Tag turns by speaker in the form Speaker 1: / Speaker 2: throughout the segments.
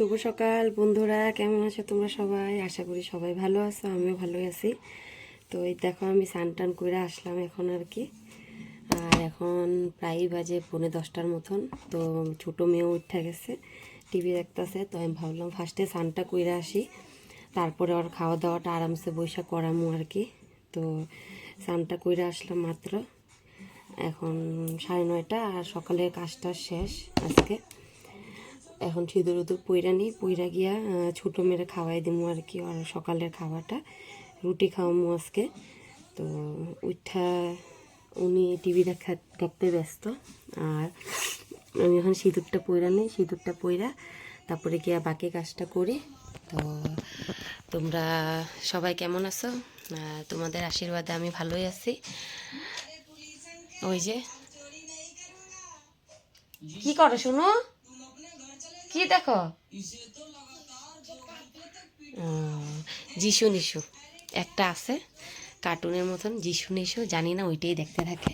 Speaker 1: শুভ সকাল বন্ধুরা, কেমন আছো তোমরা সবাই? আশা করি সবাই ভালো আছো, আমিও ভালোই আছি। তো এই দেখো, আমি স্নান টান করে আসলাম এখন আর কি। আর এখন প্রায় বাজে পৌনে দশটার মতন। তো ছোটো মেয়েও উঠে গেছে, টিভি দেখতেছে। তো আমি ভাবলাম ফার্স্টে স্নানটা করে আসি। তারপরে ওর খাওয়া দাওয়াটা আরামসে বৈশাখ করামো আর কি। তো স্নানটা করে আসলাম মাত্র। এখন সাড়ে নয়টা আর সকালের কাজটা শেষ আজকে। এখন সিঁদুর উদুর পইরা নিই, পইরা গিয়া ছোটো মেরে খাওয়াই দিমু আর কি, আর সকালের খাওয়াটা রুটি খাওয়ামু আজকে। তো উঠা উনি টিভি দেখা, দেখতে ব্যস্ত। আর আমি এখন সিঁদুরটা পইরা নিই, সিঁদুরটা পইরা তারপরে গিয়া বাকি কাজটা করি। তো তোমরা সবাই কেমন আছো? তোমাদের আশীর্বাদে আমি ভালোই আছি। ওই যে। কি করো শুনো? কি দেখো? যিশু নিশু। একটা আছে, কার্টুনের মতন যিশু নিশু, জানি না ওইটাই দেখতে থাকে।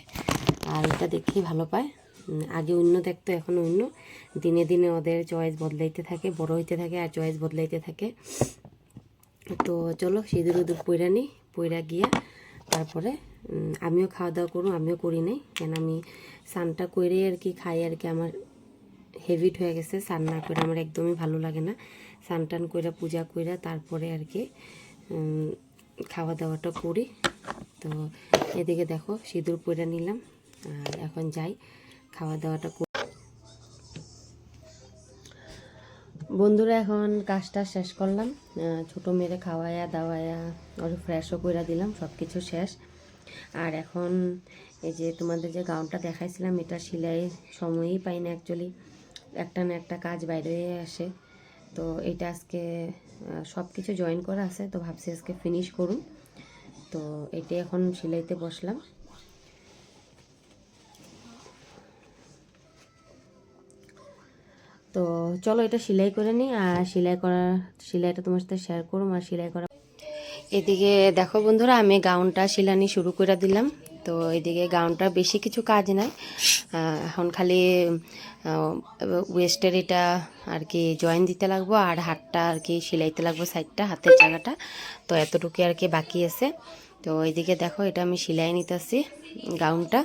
Speaker 1: আর ওইটা দেখেই ভালো পায়। আগে অন্য দেখতো, এখন অন্য। দিনে দিনে ওদের চয়েস বদলাইতে থাকে, বড় হইতে থাকে আর চয়েস বদলাইতে থাকে। তো চলো, সিঁদুর উদুর পইরা নিই পইরা গিয়া তারপরে আমিও খাওয়া দাওয়া করুন আমিও করি নাই। কেন আমি স্নানটা করে আর কি খাই আর কি আমার হেভিট হয়ে গেছে, স্নান না করে আমার একদমই ভালো লাগে না। স্নান টান করে পূজা করে তারপরে আর কি খাওয়া দাওয়াটা করি। তো এদিকে দেখো, সিঁদুর পরে নিলাম, আর এখন যাই খাওয়া দাওয়াটা করি। বন্ধুরা, এখন কাজটা শেষ করলাম। ছোটো মেয়েরে খাওয়ায়া, দাওয়ায়া, ওর ফ্রেশও করে দিলাম সব কিছু শেষ। আর এখন এই যে তোমাদের যে গাউনটা দেখাইছিলাম, এটা সেলাই সময়ই পাই না অ্যাকচুয়ালি একটা না একটা কাজ বাইরে আসে। তো এটা আজকে সব কিছু জয়েন করা আছে, তো ভাবছি আজকে ফিনিশ করুন। তো এটা এখন সেলাইতে বসলাম। তো চলো এটা সেলাই করে নিই, আর সেলাই করা, সেলাইটা তোমার সাথে শেয়ার করুম, আর সেলাই করা এদিকে দেখো বন্ধুরা, আমি গাউনটা সিলানি শুরু করে দিলাম। তো এদিকে গাউনটা বেশি কিছু কাজ নাই। এখন খালি ওয়েস্টের এটা আর কি জয়েন দিতে লাগবো আর হাতটা আর কি সিলাইতে লাগবো সাইডটা হাতের জায়গাটা। তো এতটুকু আর কি বাকি আছে। তো এদিকে দেখো, এটা আমি সিলাই নিতেছি গাউনটা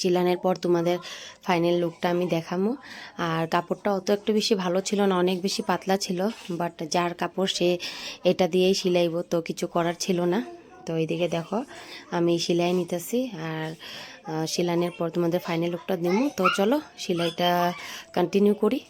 Speaker 1: শিলানের পর তোমাদের ফাইনাল লুকটা আমি দেখামো। আর কাপড়টা অত একটু বেশি ভালো ছিল না, অনেক বেশি পাতলা ছিল বাট যার কাপড় সে এটা দিয়েই সিলাইব, তো কিছু করার ছিল না। তো এইদিকে দেখো, আমি সেলাই নিতেছি আর সেলাইনের পর তোমাদের ফাইনাল লুকটা দিব তো চলো, সেলাইটা কন্টিনিউ করি।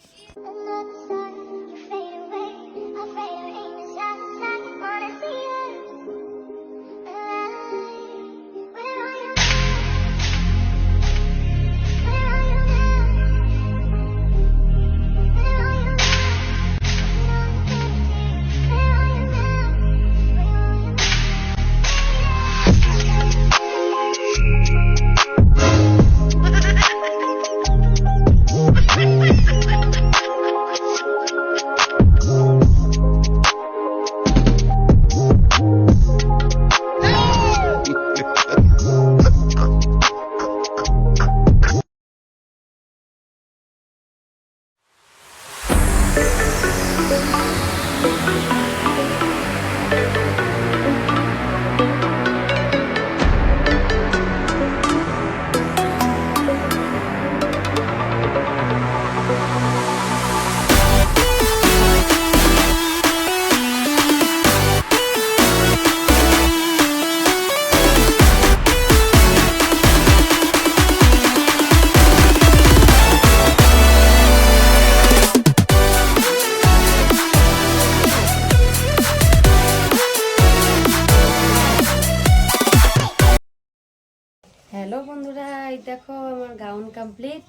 Speaker 1: আমার গাউন কমপ্লিট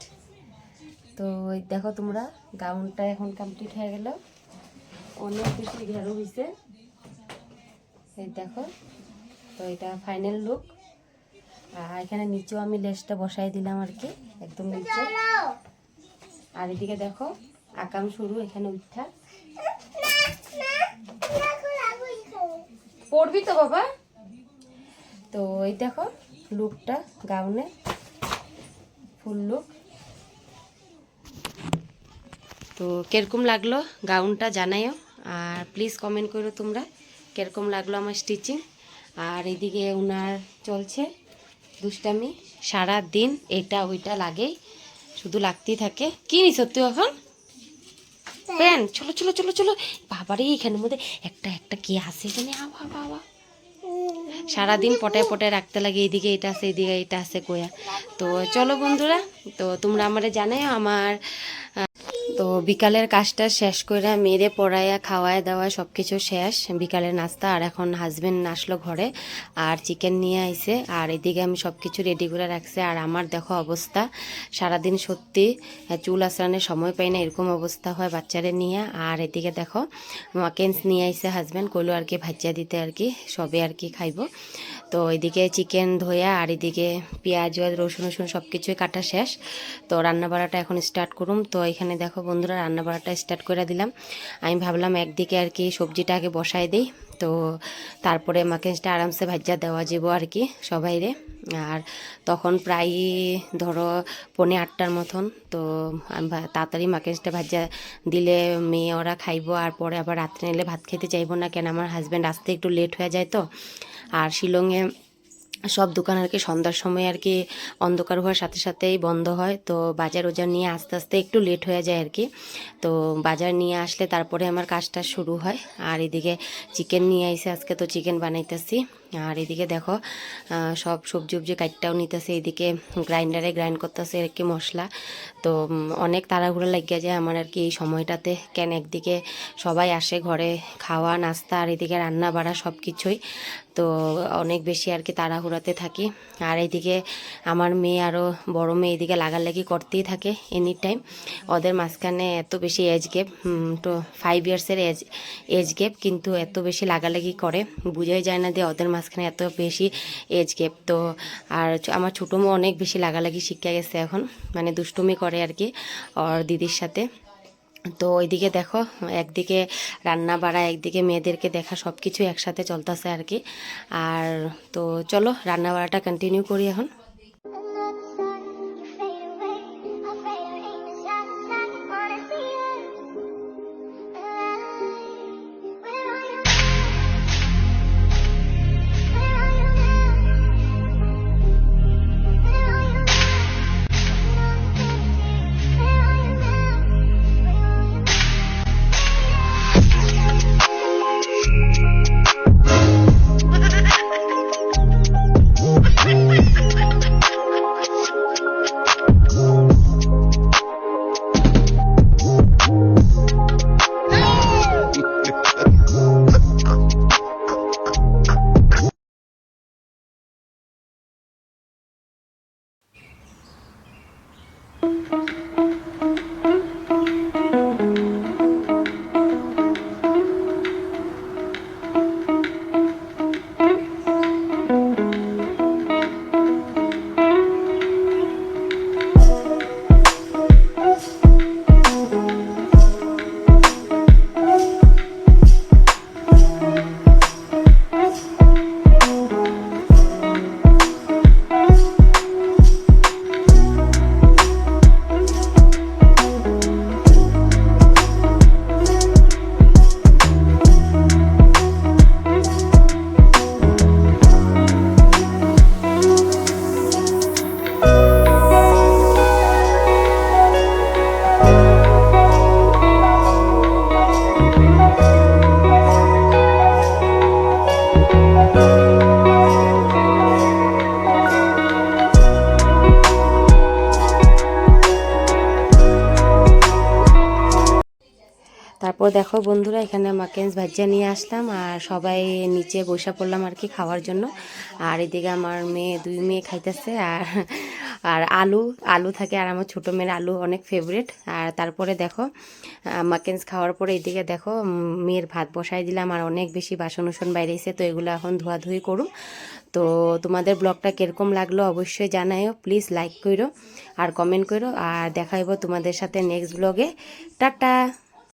Speaker 1: তো দেখো তোমরা গাউনটা এখন কমপ্লিট হয়ে গেল। অনেক বেশি ঘেরো হয়েছে এই দেখো, তো এটা ফাইনাল লুক আর এখানে নিচেও আমি লেসটা বসাই দিলাম আর কি, একদম নিচে। আর এদিকে দেখো, আকাম শুরু, এখানে উঠা। পড়বি তো বাবা। তো এই দেখো লুকটা গাউনে ফুল তো কীরকম লাগল গাউনটা জানাইও আর প্লিজ কমেন্ট করো তোমরা কীরকম লাগল আমার স্টিচিং আর এদিকে ওনার চলছে দুষ্টামি সারা দিন এটা ওইটা লাগেই শুধু লাগতেই থাকে। কি নিস তুই এখন? পেন চলো চলো চলো চলো। বাবারে এখানের মধ্যে একটা একটা কি আসে এখানে? আওয়া আওয়া আওয়া সারাদিন পটায় পটায় রাখতে লাগে, এইদিকে এটা আছে, এইদিকে এটা আছে কোয়া তো চলো বন্ধুরা, তো তোমরা আমারে জানাই আমার তো বিকালের কাজটা শেষ করে মেরে পড়াইয়া খাওয়ায় দাওয়া সব কিছু শেষ। বিকালের নাস্তা আর এখন হাজবেন্ড আসলো ঘরে আর চিকেন নিয়ে আইছে। আর এদিকে আমি সব কিছু রেডি করে রাখছি। আর আমার দেখো অবস্থা, সারাদিন সত্যি চুল আসানোর সময় পাই না, এরকম অবস্থা হয় বাচ্চারে নিয়ে। আর এদিকে দেখো মাকেন্স নিয়ে আইছে হাজবেন্ড কইলো আর কি ভাজিয়া দিতে আর কি, সবে আর কি খাইবো। তো এদিকে চিকেন ধোয়া আর এদিকে পেঁয়াজ, রসুন রসুন সব কিছুই কাটা শেষ। তো রান্না বাড়াটা এখন স্টার্ট করুম। তো এখানে দেখো বন্ধুরা রান্না বাড়াটা স্টার্ট করে দিলাম। আমি ভাবলাম একদিকে আর কি সবজিটা আগে বসাই দিই। তো তারপরে মাকেন্সটা আরামসে ভাজা দেওয়া যাব আর কি সবাইরে। আর তখন প্রায় ধরো পৌনে আটটার মতন। তো আমি তাড়াতাড়ি মাকেন্সটা ভাজা দিলে মেয়ে ওরা খাইবো। আর পরে আবার রাত্রে নিলে ভাত খেতে চাইব না কেন? আমার হাজব্যান্ড আসতে একটু লেট হয়ে যায় তো। আর শিলংয়ে সব দোকান আর কি সন্ধ্যার সময় আর কি অন্ধকার হওয়ার সাথে সাথেই বন্ধ হয়। তো বাজার ওজার নিয়ে আস্তে আস্তে একটু লেট হয়ে যায় আর কি। তো বাজার নিয়ে আসলে তারপরে আমার কাজটা শুরু হয়। আর এদিকে চিকেন নিয়ে আইসে আজকে তো চিকেন বানাইতেছি। আর এদিকে দেখো সব সবজি উবজি কাটটাও নিতেছে, এদিকে গ্রাইন্ডারে গ্রাইন্ড করতেছে আর কি মশলা। তো অনেক তাড়াহুড়ো লাগিয়ে যায় আমার আর কি এই সময়টাতে। কেন একদিকে সবাই আসে ঘরে খাওয়া, নাস্তা আর এদিকে রান্না বাড়া সব কিছুই তো, অনেক বেশি আর কি তাড়াহুড়াতে থাকি। আর এইদিকে আমার মেয়ে আরও বড় মেয়ে এদিকে লাগালাগি করতেই থাকে এনি টাইম ওদের মাঝখানে এত বেশি এজ গ্যাপ তো ফাইভ ইয়ার্সের এজ এজ গ্যাপ কিন্তু এত বেশি লাগালাগি করে। বুঝাই যায় না যে ওদের মাঝখানে এত বেশি এজ গ্যাপ তো আর আমার ছোটো মেয়ে অনেক বেশি লাগালাগি শিখে গেছে এখন মানে দুষ্টুমি করে আর কি, ওর দিদির সাথে। তো ওইদিকে দেখো, একদিকে রান্না বাড়া, একদিকে মেয়েদেরকে দেখা সব কিছু একসাথে চলতেছে আর কি। আর তো চলো, রান্না বাড়াটা কন্টিনিউ করি এখন। তারপর দেখো বন্ধুরা, এখানে মাকেন্স ভাজ্যা নিয়ে আসলাম আর সবাই নিচে বসে পড়লাম আর কি খাওয়ার জন্য। আর এদিকে আমার মেয়ে, দুই মেয়ে খাইতেছে আর আর আলু আলু থাকে আর আমার ছোটো মেয়ের আলু অনেক ফেভারিট আর তারপরে দেখো মাকেন্স খাওয়ার পরে এদিকে দেখো মেয়ের ভাত বসাই দিলাম আর অনেক বেশি বাসন উসন বাইরেছে, তো এগুলো এখন ধোয়াধুয়ি করুম। তো তোমাদের ব্লগটা কীরকম লাগল অবশ্যই জানাইও প্লিজ লাইক করো আর কমেন্ট করো আর দেখাইব তোমাদের সাথে নেক্সট ব্লগে টাটা!